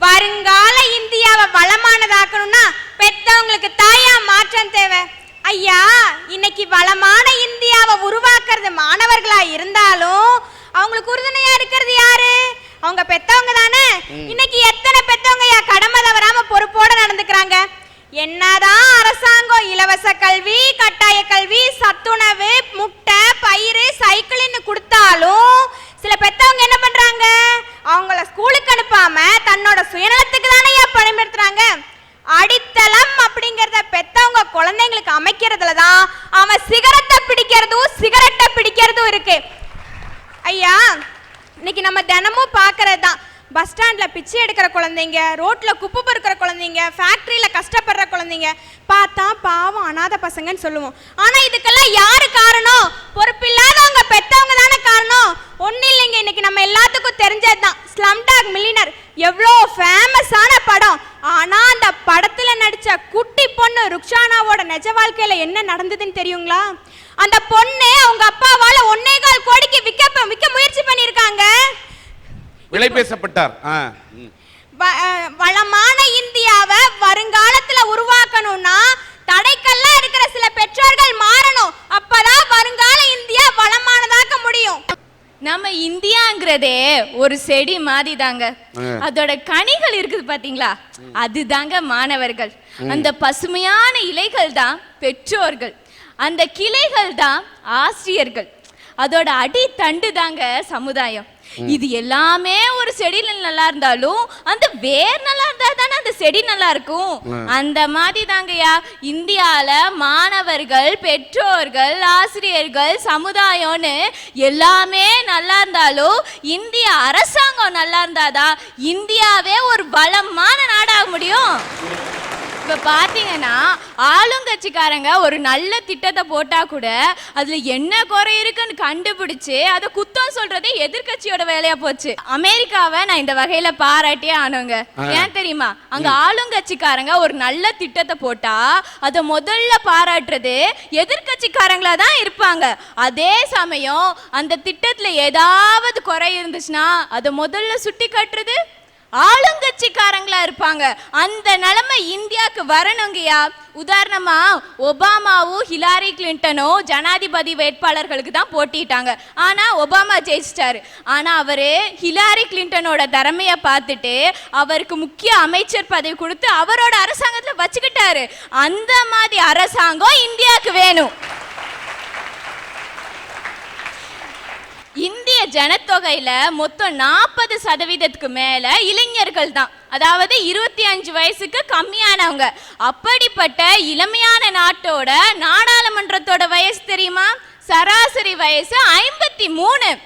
வருங்கால இந்தியாவை வளமானதாக்கணும்னா பெத்தவங்களுக்கு தாயா மாற்றம் தேவை. ஐயா இன்னைக்கு வளமான இந்தியாவை உருவாக்குறது மாணவர்களா இருந்தாலும் அவங்களுக்கு உறுதுணையா இருக்கிறது யாரு? அவங்க பெத்தவங்க தானே? இன்னைக்கு எத்தனை பெத்தவங்க ஐயா கடமை தவறாம பொறுப்போட நடந்துக்கிறாங்க? என்னதான் அரசாங்கம் இலவச கல்வி கட்டாய கல்வி சத்துணவு முட்டை பயிறு சைக்கிள்னு கொடுத்தாலும் சில பெத்தவங்க என்ன பண்றாங்க? அவங்கள ஸ்கூலுக்கு அனுப்பாம தன்னோட சுயநலத்துக்கு தானே பயன்படுத்துறாங்க அடித்தளம் அப்படிங்கறத பெத்தவங்க குழந்தைங்களுக்கு அமைக்கிறதுல தான் அவன் சிகரெட்டை பிடிக்கிறதும் சிகரெட்டை பிடிக்கிறதும் இருக்கு. ஐயா இன்னைக்கு நம்ம தினமும் பார்க்கறது தான் பஸ் ஸ்டாண்ட்ல பிச்சை எடுக்கிற குழந்தைங்க ரோட்ல குப்பை பொறுக்கிற குழந்தைங்க ஃபேக்டரியில கஷ்டப்படுற குழந்தைங்க பார்த்தா பாவம் அனாதை பசங்கன்னு சொல்லுவோம். ஆனா இதுக்கெல்லாம் யாரு காரணம்? பொறுப்பில்லாத பெத்தவங்க தானே காரணம் ஒன்றும் இல்லைங்க இன்னைக்கு நம்ம தெரிஞ்சது தான் ஸ்லம்டாக் மில்லினர் எவ்வளோ ஃபேமஸான படம். ஆனா அந்த படத்துல நடிச்ச குட்டி பொண்ணு ருக்ஷானாவோட நிஜ வாழ்க்கையில என்ன நடந்ததுன்னு தெரியுங்களா? அந்த பொண்ணு அவங்க அப்பாவால ஒன்னே கால் கோடிக்கு விற்க விற்க முயற்சி பண்ணியிருக்காங்க. விலை பேசப்பட்டார். வளமான இந்தியாவை வருங்காலத்துல உருவாக்கணும்னா தடைக்கல்லாம் இருக்கிற சில பெற்றோர்கள் மாறணும். அப்பதான் வருங்கால இந்தியா வளமானதாக்க முடியும். நம்ம இந்தியாங்கிறதே ஒரு செடி மாதிரி தாங்க. அதோட கனிகள் இருக்குது பாத்தீங்களா? அதுதாங்க மாணவர்கள். அந்த பசுமையான இலைகள் தான் பெற்றோர்கள். அந்த கிளைகள் தான் ஆசிரியர்கள். அதோட அடி தண்டு தாங்க சமுதாயம் இது எல்லாமே ஒரு செடியில நல்லா இருந்தாலும் அந்த வேர் நல்லா இருந்தா தானே அந்த செடி நல்லா இருக்கும். அந்த மாதிரி தாங்கய்யா இந்தியால மாணவர்கள் பெற்றோர்கள் ஆசிரியர்கள் சமுதாயம்னு எல்லாமே நல்லா இருந்தாலும் இந்திய அரசாங்கம் நல்லா இருந்தாதான் இந்தியாவே ஒரு வளமான நாடாக முடியும். இப்ப பாத்தீங்கன்னா ஆளுங்கட்சிக்காரங்க ஒரு நல்ல திட்டத்தை போட்டா கூட அதுல என்ன குறை இருக்குன்னு கண்டுபிடிச்சு அதை குத்தம் சொல்றதே எதிர்க்கட்சியோட வேலையா போச்சு. அமெரிக்காவை நான் இந்த வகையில பாராட்டியே ஆனவங்க. ஏன் தெரியுமா? அங்க ஆளுங்கட்சிக்காரங்க ஒரு நல்ல திட்டத்தை போட்டா அதை முதல்ல பாராட்டுறது எதிர்க்கட்சிக்காரங்களா தான் இருப்பாங்க. அதே சமயம் அந்த திட்டத்துல ஏதாவது குறை இருந்துச்சுன்னா அதை முதல்ல சுட்டி காட்டுறது ஆளுங்கட்சிக்காரங்களா இருப்பாங்க. அந்த நிலைமை இந்தியாவுக்கு வரணுங்கய்யா. உதாரணமா ஒபாமாவும் ஹிலாரி கிளின்டனும் ஜனாதிபதி வேட்பாளர்களுக்கு தான் போட்டிட்டாங்க. ஆனா ஒபாமா ஜெயிச்சிட்டாரு. ஆனா அவரு ஹிலாரி கிளின்டனோட திறமைய பார்த்துட்டு அவருக்கு முக்கிய அமைச்சர் பதவி கொடுத்து அவரோட அரசாங்கத்துல வச்சுக்கிட்டாரு. அந்த மாதிரி அரசாங்கம் இந்தியாவுக்கு வேணும். இந்திய ஜனத்தொகையில மொத்தம் நாற்பது சதவீதத்துக்கு மேல இளைஞர்கள் தான். அதாவது இருபத்தி அஞ்சு வயசுக்கு கம்மியானவங்க. அப்படிப்பட்ட இளமையான நாட்டோட நாடாளுமன்றத்தோட வயசு தெரியுமா? சராசரி வயசு ஐம்பத்தி மூணு.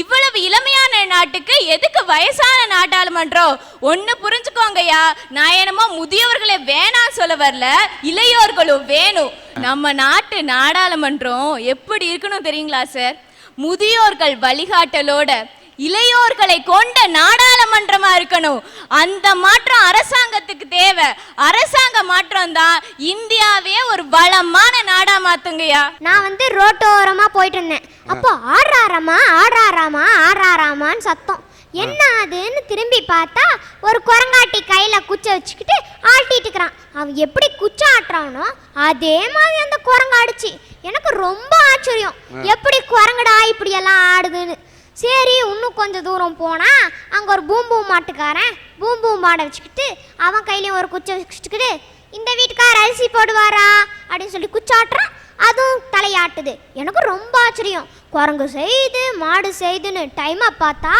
இவ்வளவு இளமையான நாட்டுக்கு எதுக்கு வயசான நாடாளுமன்றம் ஒண்ணு புரிஞ்சுக்கோங்கய்யா. நான் என்னமோ முதியவர்களை வேணாம் சொல்ல வரல. இளையோர்களும் வேணும் நம்ம நாட்டு நாடாளுமன்றம் எப்படி இருக்கணும் தெரியுங்களா சார்? முதியோர்கள் வழிகாட்டலோட இளையோர்களை கொண்ட நாடாளுமன்றமா இருக்கணும். அந்த மாற்றம் அரசாங்கத்துக்கு தேவை. அரசாங்க மாற்றம் தான் இந்தியாவே ஒரு வளமான நாடா மாத்துங்கய்யா. நான் வந்து ரோட்டோரமா போயிட்டு இருந்தேன் அப்போ ஆடுறாராமா ஆடுறாராமா ஆடுறாராமான்னு சத்தம். என்ன அதுன்னு திரும்பி பார்த்தா ஒரு குரங்காட்டி கையில குச்சை வச்சுக்கிட்டு ஆட்டிட்டு இருக்கிறான். அவன் எப்படி குச்சை ஆட்டுறானோ அதே மாதிரி அந்த குரங்கு ஆடுச்சு. எனக்கு ரொம்ப ஆச்சரியம். எப்படி குரங்குடா இப்படி எல்லாம் ஆடுதுன்னு. சரி இன்னும் கொஞ்சம் தூரம் போனா அங்க ஒரு பூம் பூம் மாட்டுக்காரன் பூம் பூம் மாடை வச்சுக்கிட்டு அவன் கையிலயும் ஒரு குச்சை வச்சுக்கிட்டு இந்த வீட்டுக்கார அரிசி போடுவாரா? அப்படின்னு சொல்லி குச்சாட்டுறான். அதுவும் தலையாட்டுது. எனக்கு ரொம்ப ஆச்சரியம். குரங்கு செய்து மாடு செய்துன்னு டைமை பார்த்தா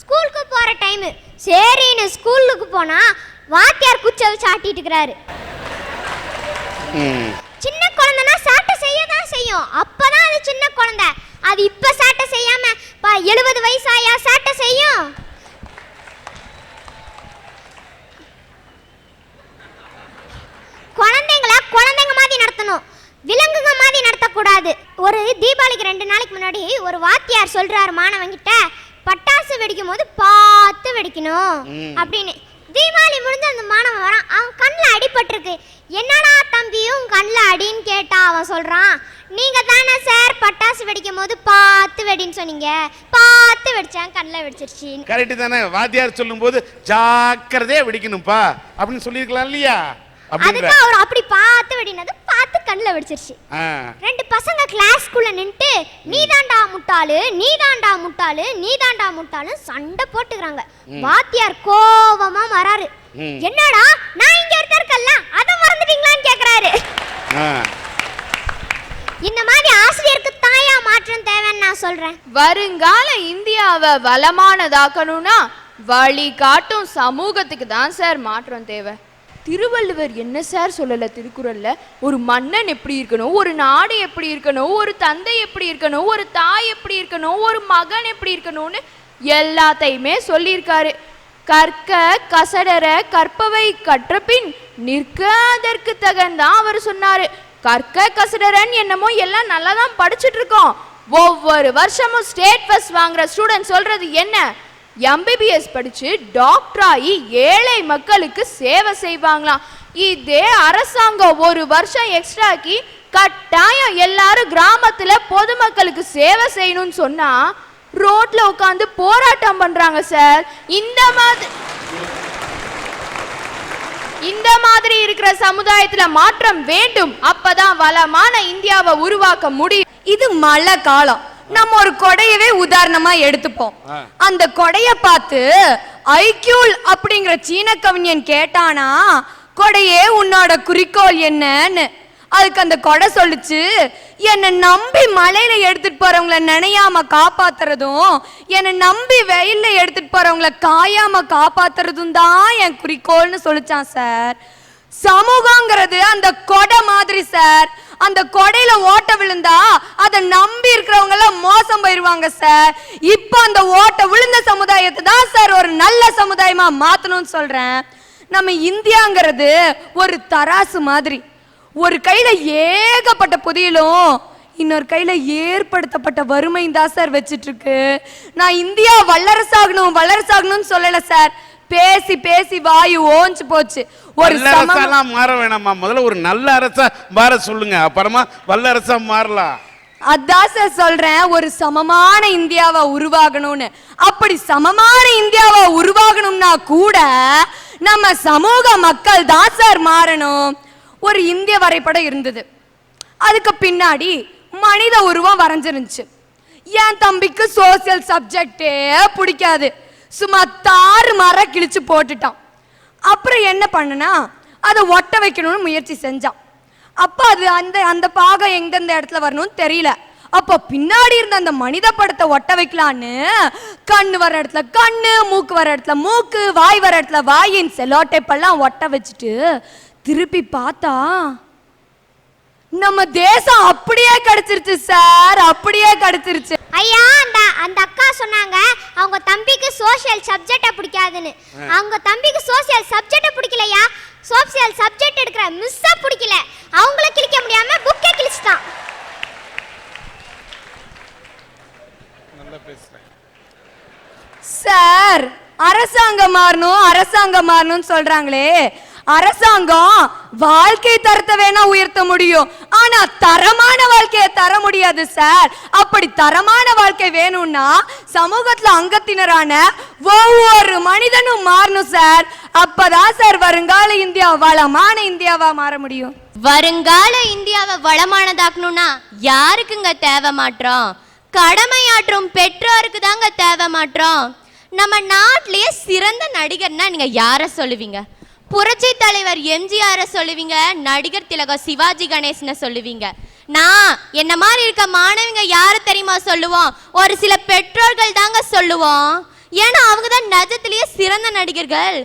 ஸ்கூலுக்கு போகிற டைமு சரின்னு ஸ்கூலுக்கு போனால் வாத்தியார் குச்சை வச்சு ஆட்டிட்டு இருக்கிறாரு. சின்ன குழந்தைனா சேட்டை செய்ய தான் செய்யும். அப்பதான் அது சின்ன குழந்தை. அது இப்ப சேட்டை செய்யாம பா எழுபது வயசாயா சேட்டை செய்யும்? குழந்தைங்கள குழந்தைங்க மாதிரி நடத்தணும். விலங்குங்க மாதிரி நடத்தக்கூடாது. ஒரு தீபாவளிக்கு ரெண்டு நாளைக்கு முன்னாடி ஒரு வாத்தியார் சொல்றாரு மாணவங்கிட்ட பட்டாசு வெடிக்கும் போது பார்த்து வெடிக்கணும். அப்படின்னு. தீபாவளி முடிஞ்சு அந்த மாணவன் வரான். அவன் கண்ணில் அடிபட்டிருக்கு. என்னடா தம்பி உன் கண்ணில் அடின்னு கேட்டா அவன் சொல்றான் நீங்க தானே சார் பட்டாசு வெடிக்கும் போது பார்த்து வெடின்னு சொன்னீங்க. பார்த்து வெடிச்சேன் கண்ணில் வெடிச்சிருச்சின்னு கரெக்ட் தானே? வாத்தியார் சொல்லும்போது ஜாக்கிரதையா வெடிக்கணும்ப்பா அப்படின்னு சொல்லியிருக்கலாம் இல்லையா? அதுக்கு அவர் அப்படி பார்த்து வெடினது பார்த்து கண்ணில் வெடிச்சிருச்சு. ரெண்டு பசங்க கிளாஸ்க்குள்ள நின்னுட்டு நீதாண்டா முட்டாளு நீதாண்டா முட்டாளு நீதாண்டா முட்டாளு சண்டை போட்டுக்கிறாங்க. வாத்தியார் கோவமா வராரு. என்னடா நான் இங்க இருக்கல்ல ஆ. இந்த மாதிரி ஆசிரியருக்கு தாயா மாற்றம் தேவைன்னு நான் சொல்றேன். வருங்கால இந்தியாவை வளமானதாக்கணும்னா வழி காட்டும் சமூகத்துக்கு தான் சார் மாற்றம் தேவை. திருவள்ளுவர் என்ன சார் சொல்லல திருக்குறள்ல? ஒரு மன்னன் எப்படி இருக்கணும் ஒரு நாடு எப்படி இருக்கணும் ஒரு தந்தை எப்படி இருக்கணும் ஒரு தாய் எப்படி இருக்கணும் ஒரு மகன் எப்படி இருக்கணும்னு எல்லாத்தையுமே சொல்லியிருக்காரு. கற்க கசடர கற்பவை கற்றபின் நிற்க அதற்கு தகந்தான் அவர் சொன்னாரு. கற்க கசடரன் என்னமோ எல்லாம் நல்லா தான் படிச்சுட்டு இருக்கோம் ஒவ்வொரு வருஷமும் ஸ்டேட் பஸ் வாங்குற ஸ்டூடெண்ட் சொல்றது என்ன? எம்பிபிஎஸ் படிச்சு டாக்டர் ஆகி ஏழை மக்களுக்கு சேவை செய்வாங்களாம். இதே அரசாங்கம் ஒரு வருஷம் எக்ஸ்ட்ராக்கி கட்டாயம் எல்லாரும் கிராமத்துல பொதுமக்களுக்கு சேவை செய்யணும்னு சொன்னா ரோட்ல உட்காந்து போராட்டம் பண்றாங்க சார். இந்த மாதிரி இந்த மாதிரி இருக்கிற சமுதாயத்துல மாற்றம் வேண்டும். அப்பதான் வளமான இந்தியாவை உருவாக்க முடியும். இது மழை காலம். நம்ம ஒரு கொடையவே உதாரணமா எடுத்துப்போம். அந்த கொடைய பார்த்து ஐக்யூல் அப்படிங்கிற சீன கவிஞன் கேட்டானா கொடையே உன்னோட குறிக்கோள் என்னன்னு? அதுக்கு அந்த கொடை சொல்லுச்சு. என்னை நம்பி மலையில எடுத்துட்டு போறவங்கள நினையாம காப்பாத்துறதும் என்னை நம்பி வெயில்ல எடுத்துட்டு போறவங்கள காயாம காப்பாத்துறதும் தான் என் குறிக்கோள்னு சொல்லிச்சான் சார். சமூகங்கிறது அந்த கொடை மாதிரி சார். அந்த கொடையில ஓட்ட விழுந்தா அதை நம்பி இருக்கிறவங்க எல்லாம் மோசம் போயிருவாங்க சார். இப்போ அந்த ஓட்ட விழுந்த சமுதாயத்தை தான் சார் ஒரு நல்ல சமுதாயமா மாத்தணும்னு சொல்றேன். நம்ம இந்தியாங்கிறது ஒரு தராசு மாதிரி. ஒரு கையில ஏகப்பட்ட புதியலும் இன்னொரு கையில ஏற்படுத்தப்பட்ட வறுமை தான் சார் வச்சிட்டு இருக்கு நான் இந்தியா வல்லரசாகணும் வல்லரசாகணும்னு சொல்லல சார். பேசி பேசி வாயு ஓஞ்சு போச்சு. ஒரு அரசாலாம் மாற வேணாமா? முதல்ல ஒரு நல்ல அரசா மாற சொல்லுங்க. அப்புறமா வல்ல அரசா மாறலாம். அதான் சார் சொல்றேன். ஒரு சமமான இந்தியாவை உருவாகணும்னு. அப்படி சமமான இந்தியாவை உருவாகணும்னா கூட நம்ம சமூக மக்கள் தான் சார் மாறணும். ஒரு இந்திய வரைபடம் இருந்தது. அதுக்கு பின்னாடி மனித உருவம் வரைஞ்சிருந்துச்சு. என் தம்பிக்கு சோசியல் சப்ஜெக்டே பிடிக்காது. சும்மா தாறு மர கிழிச்சு போட்டுட்டான். அப்புறம் என்ன பண்ணனா அதை ஒட்ட வைக்கணும்னு முயற்சி செஞ்சான். அப்போ அது அந்த அந்த பாகம் எந்தெந்த இடத்துல வரணும்னு தெரியல. அப்போ பின்னாடி இருந்த அந்த மனித படத்தை ஒட்ட வைக்கலான்னு கண்ணு வர இடத்துல கண்ணு மூக்கு வர இடத்துல மூக்கு வாய் வர இடத்துல வாயின் செலோ எல்லாம் ஒட்ட வச்சுட்டு திருப்பி பார்த்தா நம்ம தேசம் அப்படியே கிடைச்சிருச்சு சார் அப்படியே கிடைச்சிருச்சு. ஐயா அந்த அந்த அக்கா சொன்னாங்க அவங்க தம்பிக்கு சோஷியல் சப்ஜெக்டை பிடிக்காதுன்னு. அவங்க தம்பிக்கு சோஷியல் சப்ஜெக்டை பிடிக்கலையா? சோஷியல் சப்ஜெக்ட் எடுக்கிற மிஸ்ஸை பிடிக்கல. அவங்கள கிழிக்க முடியாம புக்கை கிழிச்சிட்டான். சார் அரசாங்கம் மாறணும் அரசாங்கம் மாறணும்னு சொல்றாங்களே. அரசாங்கம் வாழ்க்கை தரத்தை வேணா உயர்த்த முடியும். ஆனா தரமான வாழ்க்கையை தர முடியாது சார். அப்படி தரமான வாழ்க்கை வேணும்னா சமூகத்துல அங்கத்தினரான ஒவ்வொரு மனிதனும் மாறணும் சார். அப்பதான் சார் வருங்கால இந்தியா வளமான இந்தியாவா மாற முடியும். வருங்கால இந்தியாவை வளமானதாக்கணும்னா யாருக்குங்க தேவை மாற்றம்? கடமையாற்றும் பெற்றோருக்கு தாங்க தேவை மாற்றம். நம்ம நாட்டிலேயே சிறந்த நடிகர்னா நீங்க யார சொல்லுவீங்க? புரட்சி தலைவர் எம்ஜிஆரை சொல்லுவீங்க நடிகர் திலகம் சிவாஜி கணேசனை சொல்லுவீங்க. நான் என்ன மாதிரி இருக்க மாணவிங்க யாரு தெரியுமா சொல்லுவோம்? ஒரு சில பெற்றோர்கள் தாங்க சொல்லுவோம். ஏன்னா அவங்க தான் நஜத்திலேயே சிறந்த நடிகர்கள்.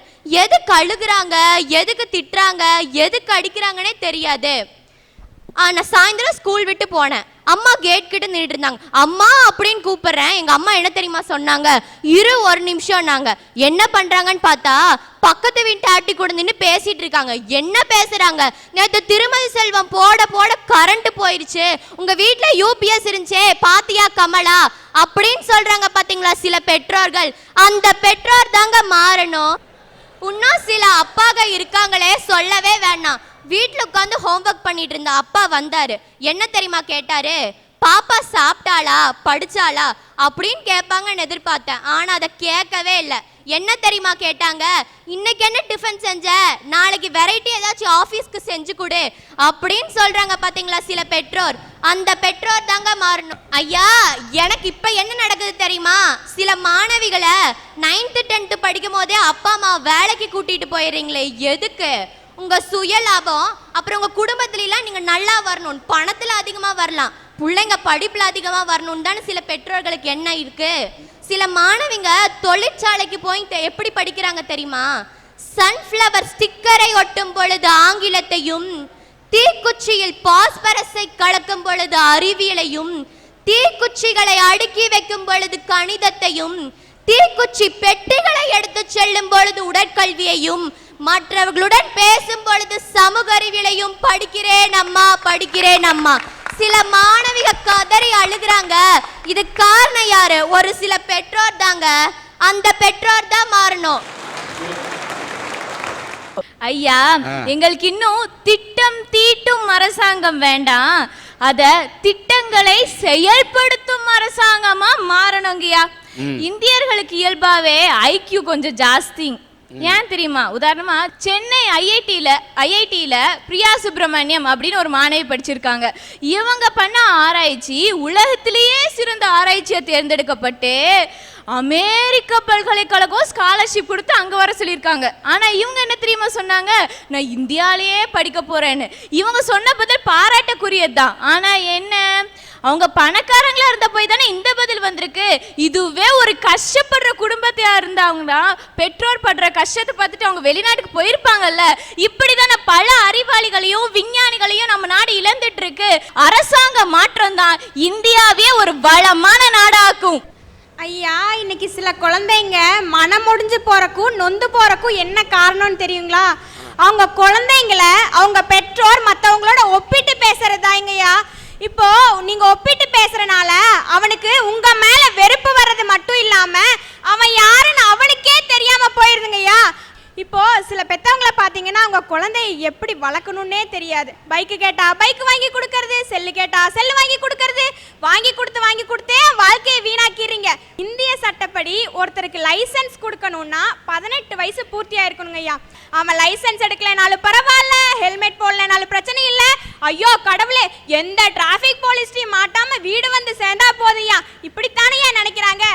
எதுக்கு அழுகுறாங்க எதுக்கு திட்டுறாங்க எதுக்கு அடிக்கிறாங்கன்னே தெரியாது. நான் சாயந்தரம் ஸ்கூல் விட்டு போனேன். அம்மா கேட் கிட்ட நின்றுட்டு இருந்தாங்க. அம்மா அப்படின்னு கூப்பிடுறேன். எங்க அம்மா என்ன தெரியுமா சொன்னாங்க? இரு ஒரு நிமிஷம் நாங்க என்ன பண்றாங்கன்னு பார்த்தா பக்கத்து வீட்டு ஆட்டி கூட நின்று பேசிட்டு இருக்காங்க. என்ன பேசுறாங்க? நேற்று திருமதி செல்வம் போட போட கரண்ட் போயிருச்சு. உங்க வீட்டுல யூபிஎஸ் இருந்துச்சே. பாத்தியா கமலா? அப்படின்னு சொல்றாங்க பாத்தீங்களா சில பெற்றோர்கள். அந்த பெற்றோர் தாங்க மாறணும். இன்னும் சில அப்பாக இருக்காங்களே சொல்லவே வேணாம். வீட்டில் உட்காந்து ஹோம்ஒர்க் பண்ணிட்டு இருந்த அப்பா வந்தாரு. என்ன தெரியுமா கேட்டாரு? பாப்பா சாப்பிட்டாளா? படிச்சாளா? அப்படின்னு கேட்பாங்கன்னு எதிர்பார்த்தேன். ஆனால் அதை கேட்கவே இல்லை. என்ன தெரியுமா கேட்டாங்க? இன்னைக்கு என்ன டிஃபன் செஞ்ச? நாளைக்கு வெரைட்டி ஏதாச்சும் ஆஃபீஸ்க்கு செஞ்சு கொடு. அப்படின்னு சொல்றாங்க பாத்தீங்களா சில பெற்றோர். அந்த பெற்றோர் தாங்க மாறணும். ஐயா எனக்கு இப்ப என்ன நடக்குது தெரியுமா? சில மாணவிகளை நைன்த்து டென்த்து படிக்கும் போதே அப்பா அம்மா வேலைக்கு கூட்டிட்டு போயிடுறீங்களே எதுக்கு? உங்க சுய லாபம் அப்புறம் உங்க குடும்பத்துல எல்லாம் நீங்க நல்லா வரணும் பணத்துல அதிகமா வரலாம் பிள்ளைங்க படிப்புல அதிகமா வரணும்னு தானே சில பெற்றோர்களுக்கு என்ன இருக்கு? சில மாணவிங்க தொழிற்சாலைக்கு போய் எப்படி படிக்கிறாங்க தெரியுமா? சன்ஃப்ளவர் ஸ்டிக்கரை ஒட்டும் பொழுது ஆங்கிலத்தையும் தீக்குச்சியில் பாஸ்பரஸை கலக்கும் பொழுது அறிவியலையும் தீக்குச்சிகளை அடுக்கி வைக்கும் பொழுது கணிதத்தையும் தீக்குச்சி பெட்டிகளை எடுத்து செல்லும் பொழுது உடற்கல்வியையும் மற்றவர்களுடன் பேசும் பொழுது சமூக அறிவியலையும் படிக்கிறேன் அம்மா படிக்கிறேன் அம்மா. சில மாணவிக கதறி அழுகுறாங்க. இது காரணம் யாரு? ஒரு சில பெற்றோர் தாங்க. அந்த பெற்றோர் தான் மாறணும். ஐயா எங்களுக்கு இன்னும் திட்டம் தீட்டும் அரசாங்கம் வேண்டாம். அத திட்டங்களை செயல்படுத்தும் அரசாங்கமா மாறணுங்கய்யா. இந்தியர்களுக்கு இயல்பாவே ஐக்கியூ கொஞ்சம் ஜாஸ்தி. ஏன் தெரியுமா? உதாரணமா சென்னை ஐஐடியில ஐஐடியில பிரியா சுப்பிரமணியம் அப்படின்னு ஒரு மாணவி படிச்சிருக்காங்க. இவங்க பண்ண ஆராய்ச்சி உலகத்திலேயே சிறந்த ஆராய்ச்சியை தேர்ந்தெடுக்கப்பட்டு அமெரிக்க பல்கலைக்கழகம் ஸ்காலர்ஷிப் கொடுத்து அங்கே வர சொல்லியிருக்காங்க. ஆனால் இவங்க என்ன தெரியுமா சொன்னாங்க? நான் இந்தியாலேயே படிக்க போகிறேன்னு இவங்க சொன்ன பதில் பாராட்டக்குரியது தான் ஆனால் என்ன? அவங்க பணக்காரங்களா இருந்த போய் தானே இந்த பதில் வந்திருக்கு. இதுவே ஒரு கஷ்டப்படுற குடும்பத்தையா தான் பெற்றோர் படுற கஷ்டத்தை பார்த்துட்டு அவங்க வெளிநாட்டுக்கு போயிருப்பாங்கல்ல. இப்படிதான பல அறிவாளிகளையும் விஞ்ஞானிகளையும் நம்ம நாடு இழந்துட்டு இருக்கு. அரசாங்க மாற்றம் தான் இந்தியாவே ஒரு வளமான நாடாக்கும். ஐயா இன்னைக்கு சில குழந்தைங்க மனம் முடிஞ்சு போறக்கும் நொந்து போறக்கும் என்ன காரணம்னு தெரியுங்களா? அவங்க குழந்தைங்கள அவங்க பெற்றோர் மற்றவங்களோட ஒப்பிட்டு பேசுறதாங்கய்யா. இப்போ நீங்க ஒப்பிட்டு பேசுறனால அவனுக்கு உங்க மேல வெறுப்பு வர்றது மட்டும் இல்லாம அவன் யாருன்னு அவனுக்கே தெரியாம போயிருதுங்கய்யா. இப்போ சில பெத்தவங்களை பார்த்தீங்கன்னா அவங்க குழந்தைய எப்படி வளர்க்கணும்னே தெரியாது. பைக்கு கேட்டா பைக் வாங்கி கொடுக்கறது செல்லு கேட்டா செல்லு வாங்கி கொடுக்கறது வாங்கி கொடுத்து வாங்கி கொடுத்தே வாழ்க்கையை இந்திய சட்டப்படி ஒருத்தருக்கு லைசென்ஸ் கொடுக்கணும்னா பதினெட்டு வயசு பூர்த்தி ஆயிருக்கணுங்க ஐயா. அவன் லைசென்ஸ் எடுக்கலனாலும் பரவாயில்ல ஹெல்மெட் போடலனாலும் பிரச்சனை இல்லை. ஐயோ கடவுளே எந்த டிராஃபிக் போலீஸ்டையும் மாட்டாம வீடு வந்து சேர்ந்தா போதையா இப்படித்தானே நினைக்கிறாங்க.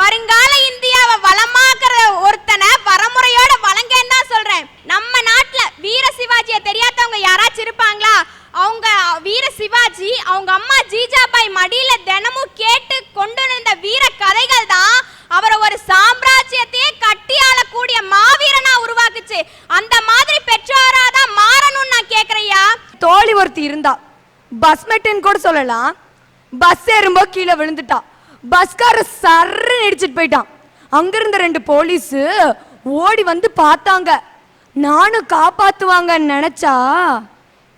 வருங்கால இந்தியாவை வளமாக்குற ஒருத்தனை வரமுறையோட வழங்கன்னு தான் சொல்றேன். நம்ம நாட்டுல வீர சிவாஜியை தெரியாதவங்க யாராச்சும் இருப்பாங்களா? அவங்க வீர சிவாஜி அவங்க அம்மா ஜீஜாபாய் மடியில தினமும் கேட்டு கொண்டு வந்த வீர கதைகள் தான் அவரை ஒரு சாம்ராஜ்யத்தையே கட்டி ஆளக்கூடிய மாவீரனா உருவாக்குச்சு. அந்த மாதிரி பெற்றோரா தான் மாறணும்னு நான் கேக்குறையா தோழி ஒருத்தி இருந்தா. பஸ் மெட்டுன்னு கூட சொல்லலாம். பஸ் ஏறும்போது கீழே விழுந்துட்டா. பஸ்கார சர்ரு இடிச்சிட்டு போயிட்டான். அங்கிருந்த ரெண்டு போலீஸ் ஓடி வந்து பார்த்தாங்க. நானும் காப்பாத்துவாங்கன்னு நினைச்சா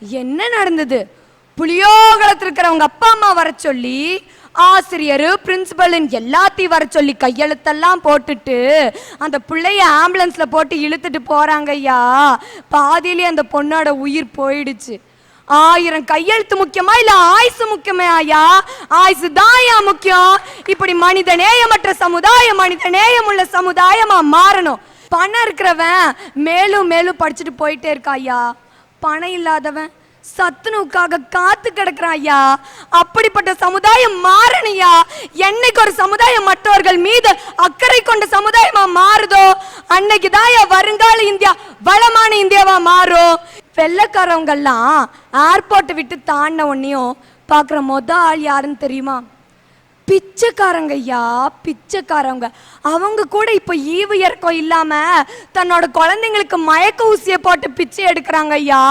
என்ன நடந்தது? புளியோகலத்தில் இருக்கிறவங்க அப்பா அம்மா வர சொல்லி ஆசிரியர் பிரின்சிபலின் எல்லாத்தையும் வர சொல்லி கையெழுத்தெல்லாம் போட்டுட்டு அந்த பிள்ளைய ஆம்புலன்ஸில் போட்டு இழுத்துட்டு போகிறாங்க ஐயா. பாதியிலே அந்த பொண்ணோட உயிர் போயிடுச்சு. ஆயிரம் கையெழுத்து முக்கியமா இல்ல ஆயுசு முக்கியமே ஐயா? ஆயுசு தாயா முக்கியம். இப்படி மனித நேயமற்ற சமுதாயம் மனித நேயம் உள்ள சமுதாயமா மாறணும். பணம் இருக்கிறவன் மேலும் மேலும் படிச்சுட்டு போயிட்டே இருக்கா ஐயா. பணம் இல்லாதவன் சத்துணுக்காக காத்து கிடக்குறான் ஐயா. அப்படிப்பட்ட சமுதாயம் மாறணையா என்னைக்கு ஒரு சமுதாயம் மற்றவர்கள் மீது அக்கறை கொண்ட சமுதாயமா மாறுதோ அன்னைக்கு தான் வருங்கால இந்தியா வளமான இந்தியாவா மாறும். வெள்ளக்காரவங்கெல்லாம் ஏர்போர்ட்டை விட்டு தாண்டின உடனேயும் பார்க்குற மொத ஆள் யாருன்னு தெரியுமா? பிச்சைக்காரங்க ஐயா பிச்சைக்காரங்க அவங்க கூட இப்போ ஈவு இறக்கம் இல்லாம தன்னோட குழந்தைங்களுக்கு மயக்க ஊசியை போட்டு பிச்சை எடுக்கிறாங்க ஐயா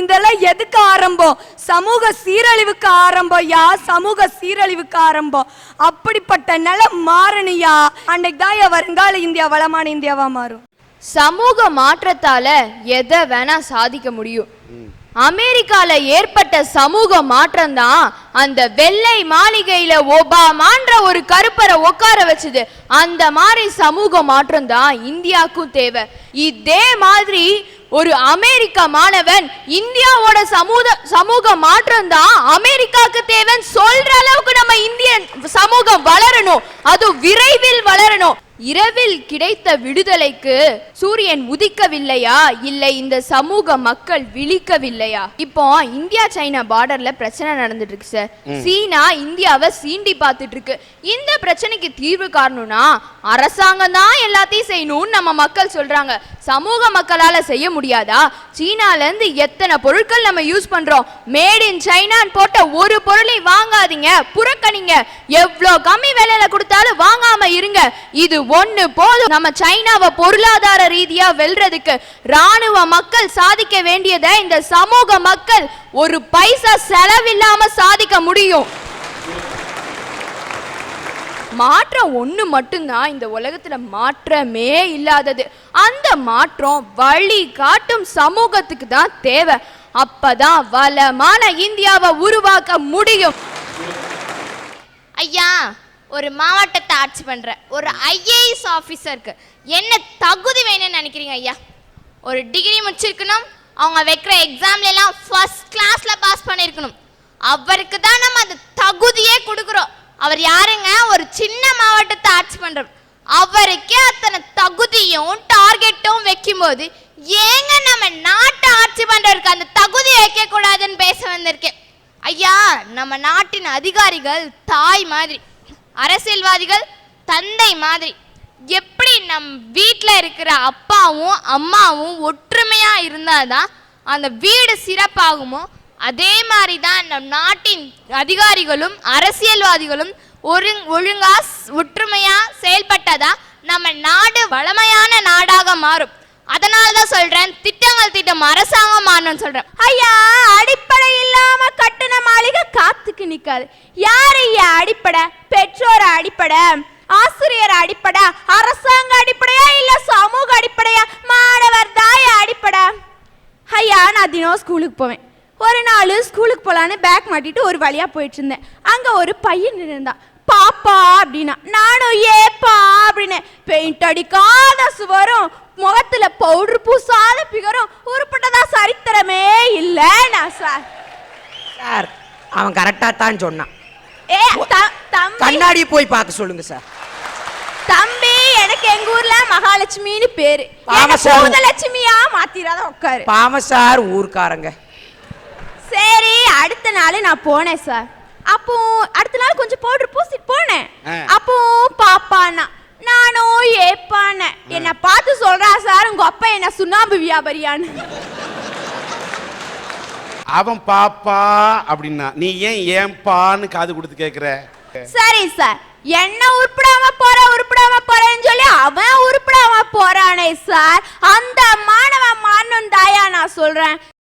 இதெல்லாம் எதுக்கு ஆரம்பம்? சமூக சீரழிவுக்கு ஆரம்பம் ஐயா சமூக சீரழிவுக்கு ஆரம்பம். அப்படிப்பட்ட நிலம் மாறணியா? அன்னைக்கு தான் வருங்கால இந்தியா வளமான இந்தியாவா மாறும். சமூக மாற்றத்தால எதை வேணா சாதிக்க முடியும். அமெரிக்கால ஏற்பட்ட சமூக மாற்றம் தான் அந்த வெள்ளை மாளிகையில ஒபாமான்ற ஒரு கருப்பரை உட்கார வச்சது. அந்த மாதிரி சமூக மாற்றம் தான் இந்தியாவுக்கும் தேவை. இதே மாதிரி ஒரு அமெரிக்க மாணவன் இந்தியாவோட சமூக சமூக மாற்றம் தான் அமெரிக்காவுக்கு தேவைன்னு சொல்ற அளவுக்கு நம்ம இந்திய சமூகம் வளரணும். அது விரைவில் வளரணும். இரவில் கிடைத்த விடுதலைக்கு சூரியன் உதிக்கவில்லையா? இல்லை இந்த சமூக மக்கள் விழிக்கவில்லையா? இப்போ இந்தியா சைனா பார்டர்ல பிரச்சனை நடந்துட்டு இருக்கு சார் சீனா இந்தியாவை சீண்டி பார்த்துட்டு இருக்கு இந்த பிரச்சனைக்கு தீர்வு காரணம்னா அரசாங்கம் தான் எல்லாத்தையும் செய்யணும்னு நம்ம மக்கள் சொல்றாங்க. சமூக மக்களால செய்ய முடியாதா? சீனால இருந்து எத்தனை பொருட்கள் நம்ம யூஸ் பண்றோம்? மேட் இன் சைனான்னு போட்ட ஒரு பொருளை வாங்காதீங்க புறக்கணிங்க. எவ்வளோ கம்மி விலையில கொடுத்தாலும் வாங்காம இருங்க. இது ஒண்ணு போதும். நம்ம சைனாவை பொருளாதார ரீதியா வெல்றதுக்கு ராணுவ மக்கள் சாதிக்க வேண்டியதை இந்த சமூக மக்கள் ஒரு பைசா செலவில்லாம சாதிக்க முடியும். மாற்றம் ஒண்ணு மட்டும்தான் இந்த உலகத்துல மாற்றமே இல்லாதது. அந்த மாற்றம் வழி காட்டும் சமூகத்துக்கு தான் தேவை. அப்பதான் வளமான இந்தியாவை உருவாக்க முடியும். ஐயா ஒரு மாவட்டத்தை ஆட்சி பண்ற ஒரு ஐஏஎஸ் ஆஃபீஸருக்கு என்ன தகுதி வேணும்னு நினைக்கிறீங்க ஐயா? ஒரு டிகிரி முடிச்சிருக்கணும் அவங்க வைக்கிற எக்ஸாம்ல எல்லாம் ஃபர்ஸ்ட் கிளாஸ்ல பாஸ் பண்ணியிருக்கணும் அவருக்கு தான் நம்ம அந்த தகுதியே கொடுக்குறோம். அவர் யாருங்க? ஒரு சின்ன மாவட்டத்தை ஆட்சி பண்றோம் அவருக்கே அத்தனை தகுதியும் டார்கெட்டும் வைக்கும்போது ஏங்க நம்ம நாட்டை ஆட்சி பண்ணுறதுக்கு அந்த தகுதி வைக்க கூடாதுன்னு பேச வந்திருக்கேன். ஐயா நம்ம நாட்டின் அதிகாரிகள் தாய் மாதிரி. அரசியல்வாதிகள் தந்தை மாதிரி எப்படி நம் வீட்டில் இருக்கிற அப்பாவும் அம்மாவும் ஒற்றுமையாக இருந்தால் தான் அந்த வீடு சிறப்பாகுமோ? அதே மாதிரி தான் நம் நாட்டின் அதிகாரிகளும் அரசியல்வாதிகளும் ஒரு ஒழுங்கா ஒற்றுமையாக செயல்பட்டதா நம்ம நாடு வளமையான நாடாக மாறும். அதனால தான் சொல்றேன் திட்டங்கள் திட்டம் அரசாங்கம் மாறணும்னு சொல்றேன். ஐயா அடிப்படை இல்லாம கட்டுன மாளிகை காத்துக்கு நிக்காது. யார் ஐயா அடிப்படை? பெற்றோர் அடிப்படை? ஆசிரியர் அடிப்படை? அரசாங்க அடிப்படையா இல்ல சமூக அடிப்படையா? மாணவர் தாய அடிப்படை? ஐயா நான் தினம் ஸ்கூலுக்கு போவேன். ஒரு நாள் ஸ்கூலுக்கு போகலான்னு பேக் மாட்டிட்டு ஒரு வழியாக போயிட்டு இருந்தேன். அங்கே ஒரு பையன் இருந்தான். பாப்பா அப்படின்னா நானும் ஏப்பா அப்படின்னு பெயிண்ட் அடிக்காத சுவரும் முகத்துல பவுடர் பூசாத பிகரும் உருப்பட்டதா சரித்திரமே இல்ல நான் சார் சார் அவன் கரெக்டாக தான் சொன்னான். ஏ கண்ணாடி போய் பார்க்க சொல்லுங்க சார் தம்பி எனக்கு எங்க ஊர்ல மகாலட்சுமின்னு பேரு. பூதலட்சுமியா மாத்திராத உட்காரு. பாவம் சார் ஊர்க்காரங்க. சரி அடுத்த நாள் நான் போனேன் சார் அப்போ அடுத்த நாள் கொஞ்சம் பவுடர் பூசிட்டு போனேன். அப்போ பாப்பானா நானும் ஏப்பான என்ன பார்த்து சொல்றா சார் உங்க அப்பா என்ன சுண்ணாம்பு வியாபாரியான்னு. அவன் பாப்பா அப்படின்னா நீ ஏன் ஏன்பான்னு காது கொடுத்து கேக்குற? சரி சார். என்ன உருப்படாம போற உருப்படாம போறேன்னு சொல்லி அவன் உருப்படாம போறானே சார். அந்த மாணவன் மாறணும் தாயா நான் சொல்றேன்.